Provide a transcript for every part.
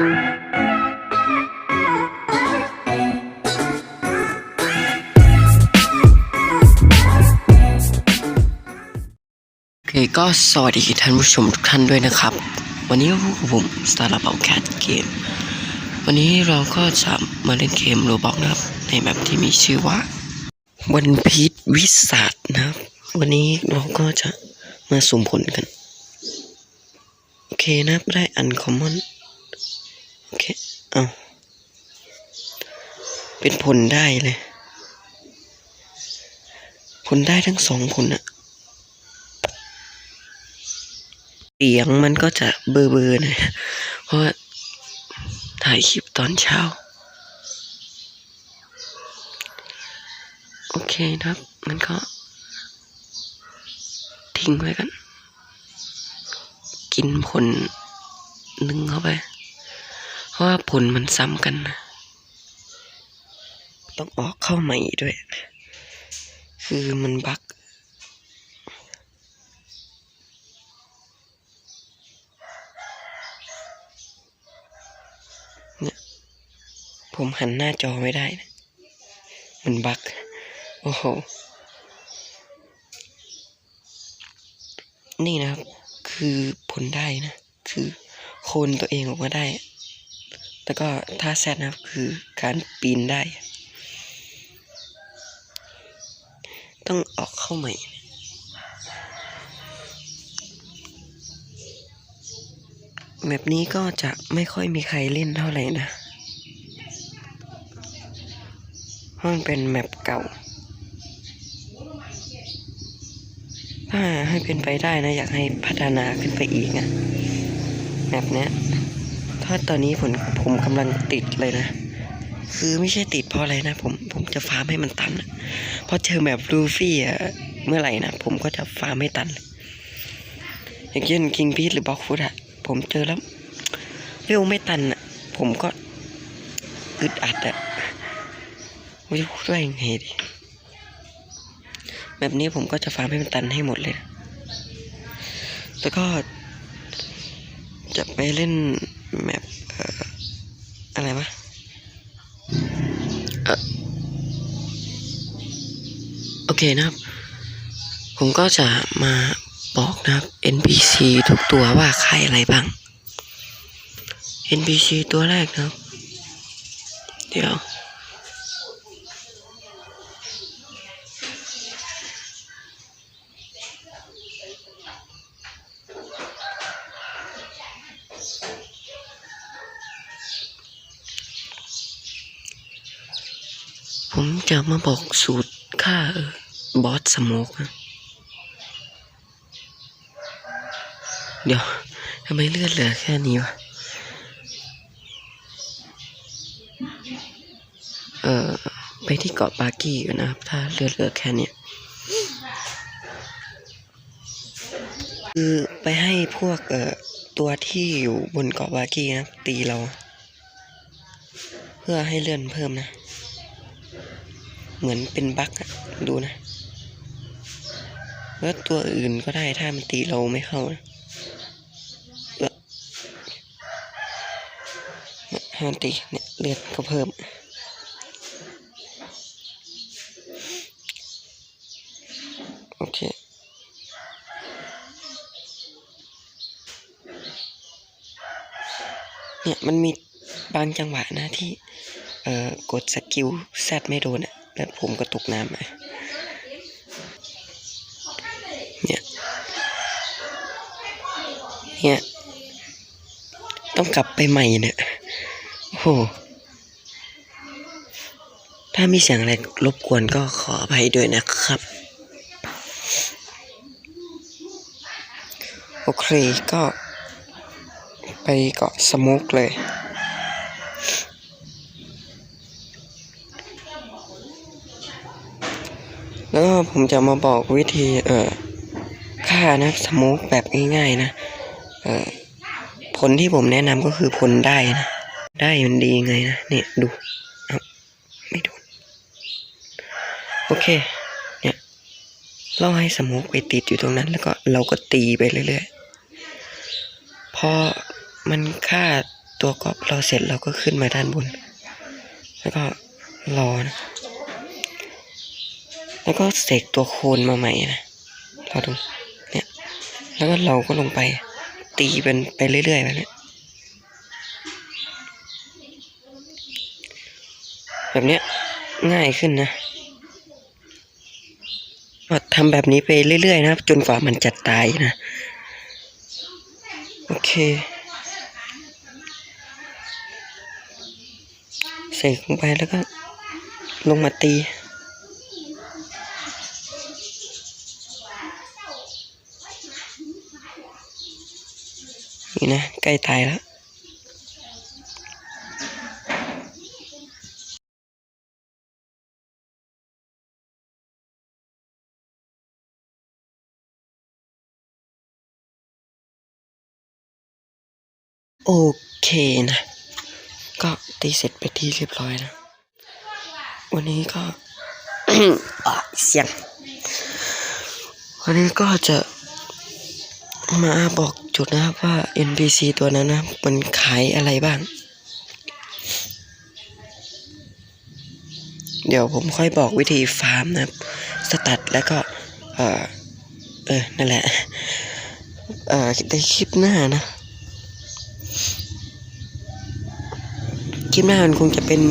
โอเคก็สวัสดีท่านผู้ชมทุกท่านด้วยนะครับ วันนี้พบกับผมสตาร์ลับเอาแคทเกมวันนี้เราก็จะมาเล่นเกมโรบอกนะครับในแบบที่มีชื่อว่าวันพีชวิสัทนะครับ วันนี้เราก็จะมาสุ่มผลกัน โอเคนับได้อันคอมมอน โอเคเอาเป็นผลได้เลย ผลได้ทั้งสองผลอะเสียงมันก็จะเบอร์เบอร์น่อยเพราะว่าถ่ายคลิปตอนเช้า โอเคนะครับมันก็ ทิ้งไว้กัน กินผลหนึ่งเข้าไป ราะว่าผลมันซ้ำกันนะต้องออกเข้าใหม่ด้วย คือมันบักผมหันหน้าจอไม่ได้นะมันบักโอ้โห นี่นะครับ คือผลได้นะ คือโคนตัวเองออกมาได้ แล้วก็ท่าแซดนะครับคือการปีนได้ ต้องออกเข้าใหม่แบบนี้ก็จะไม่ค่อยมีใครเล่นเท่าไหร่นะเพราะมันเป็นแมปเก่า ถ้าให้เป็นไปได้นะ อยากให้พัฒนาขึ้นไปอีกนะแมปเนี้ย ถ้าตอนนี้ผมผมกำลังติดเลยนะ คือไม่ใช่ติดเพราะอะไรนะ ผมผมจะฟาร์มให้มันตันอะเพราะเจอแบบลูฟี่อะเมื่อไหร่นะ ผมก็จะฟาร์มให้ตัน อย่างเช่นคิงพีทหรือบล็อกฟุตอะผมเจอแล้วเร็วไม่ตันอะผมก็อึดอัดอะไม่รู้พูดว่ายังไงดีแบบนี้ผมก็จะฟาร์มให้มันตันให้หมดเลย แล้วก็ จะไปเล่นแมปอะไรวะโอเคนะครับ ผมก็จะมาบอกนะครับ NPC ทุกตัวว่าใครอะไรบ้าง NPC ตัวแรกนะครับ เดี๋ยว จะมาบอกสูตรฆ่าบอสสโมกนะเดี๋ยวทำไมเลือดเหลือแค่นี้วะ เอ่อ ไปที่เกาะปากี้กันนะครับ ถ้าเลือดเหลือแค่เนี้ยคือไปให้พวกเอ่อตัวที่อยู่บนเกาะปากี้นะตีเรา เพื่อให้เลื่อนเพิ่มนะ เหมือนเป็นบั๊กอะดูนะแล้วตัวอื่นก็ได้ถ้ามันตีเราไม่เข้านะเออเนี่ยห้าตีเนี่ยเลือดก็เพิ่ม โอเคเนี่ยมันมีบางจังหวะนะที่ เอ่อ กดสกิลแซดไม่โดนอะ แล้วผมก็ตกน้ำไปเนี่ยเนี่ย ต้องกลับไปใหม่เนี่ยโอ้โหถ้ามีเสียงอะไรรบกวนก็ขออภัยด้วยนะครับ โอเคก็ไปเกาะสมุกเลย แล้วก็ผมจะมาบอกวิธีเอ่อฆ่านะสมุกแบบง่ายๆนะเอ่อผลที่ผมแนะนำก็คือผลได้นะ ได้มันดีไงนะเนี่ยดูเอาไม่ดนโอเค เนี่ยเราให้สมุกไปติดอยู่ตรงนั้น แล้วก็เราก็ตีไปเรื่อยๆพอมันฆ่าตัวกอบเราเสร็จเราก็ขึ้นมาด้านบน แล้วก็รอนะ แล้วก็เสกตัวโคนมาใหม่นะเราดูเนี่ยแล้วก็เราก็ลงไปตีเป็นไปเรื่อยๆแบบนี้แบบเนี้ยง่ายขึ้นนะก็ทำแบบนี้ไปเรื่อยๆนะครับ จนกว่ามันจะตายนะ โอเคเสกลงไปแล้วก็ลงมาตี นี่นะใกล้ตายแล้วโอเคนะ ก็ตีเสร็จไปที่เรียบร้อยนะ วันนี้ก็เสียง วันนี้ก็จะมาบอก จุดนะครับว่า NPC ตัวนั้นนะมันขายอะไรบ้าง เดี๋ยวผมค่อยบอกวิธีฟาร์มนะครับ สตัดแล้วก็ เออเออ นั่นแหละ เออในคลิปหน้านะ คลิปหน้ามันคงจะเป็น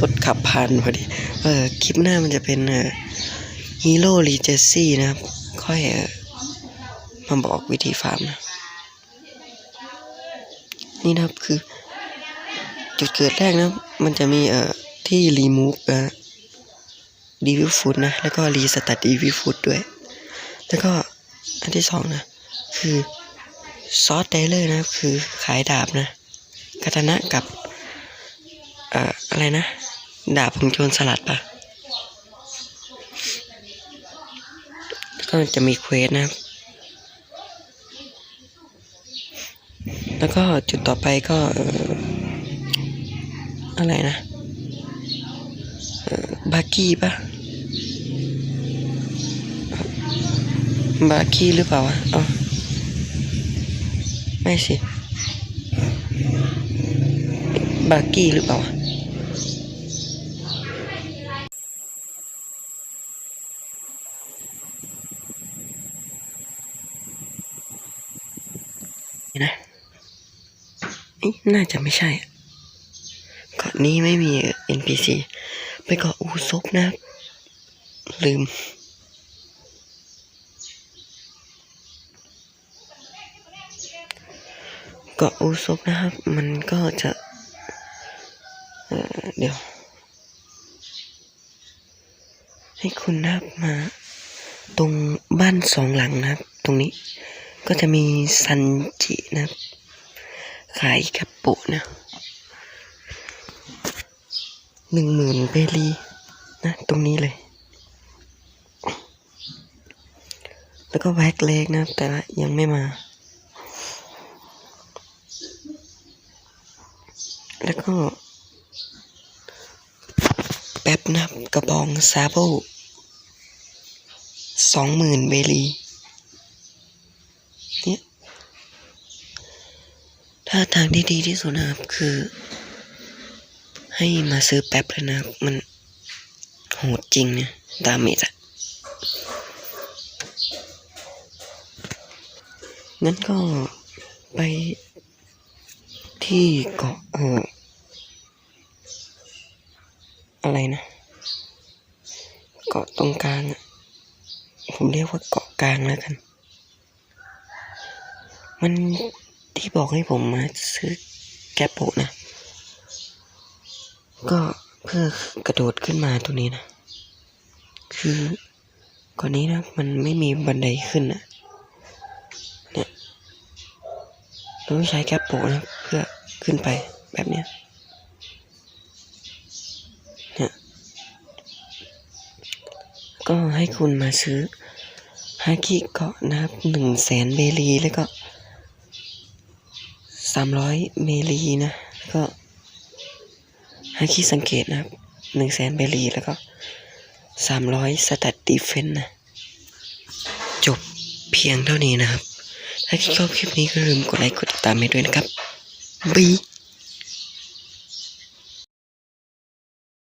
รถขับผ่านพอดี เออ คลิปหน้ามันจะเป็นเออฮีโร่รีเจซี่นะครับ ค่อยเออมาบอกวิธีฟาร์มนะนี่นะครับคือ จุดเกิดแรกนะ มันจะมีเอ่อที่รีมูฟเอ่อดีวิฟูดนะ แล้วก็รีสตาร์ดีวิฟูดด้วย แล้วก็อันที่สองนะ คือซอสไดเลอร์นะครับ คือขายดาบนะคาตนะกับ เอ่อ อะไรนะ ดาบของโจรสลัดปะ ก็จะมีเควสนะครับ แล้วก็จุดต่อไปก็อะไรนะบากี้ปะบากี้หรือเปล่าวะอ๋อไม่สิบากี้หรือเปล่าวะ นี่นะน่าจะไม่ใช่เกาะนี้ไม่มี NPC ไปเกาะอูซบนะครับลืม เกาะอูซบนะครับ มันก็จะเเดี๋ยว ให้คุณนะครับมา ตรงบ้านสองหลังนะครับ ตรงนี้ ก็จะมีซันจินะขายกระปุกนะหนึ่งหมื่นเบลีนะ ตรงนี้เลย แล้วก็แว็กเล็กนะ แต่ว่ายังไม่มา แล้วก็แป๊บนะกระบองซาโบสองหมื่นเบลีเนี่ย ถ้าทางที่ดีที่สุดนะครับ คือ ให้มาซื้อแป๊บเลยนะครับ มันโหดจริงเนี่ยดาเมจอะงั้นก็ไปที่เกาะเอออะไรนะ เกาะตรงกลางอะผมเรียกว่าเกาะกลางแล้วกัน มัน ที่บอกให้ผมมาซื้อแกปโปนะ ก็เพื่อกระโดดขึ้นมาตรงนี้นะ คือก่อนนี้นะ มันไม่มีบันไดขึ้นนะเนี่ยต้องใช้แกปโปนะ เพื่อขึ้นไปแบบเนี้ยเนี่ยก็ให้คุณมาซื้อฮากิเกาะนะครับหนึ่งแสนเมลีแล้วก็ สามร้อยเมลีนะแล้วก็ฮาคิสังเกตนะครับหนึ่งแสนเมลีแล้วก็สามร้อยสแตตดีเฟนนะ จบเพียงเท่านี้นะครับ ถ้าคิดชอบคลิปนี้ก็ลืมกดไลค์กดติดตามให้ด้วยนะครับ บี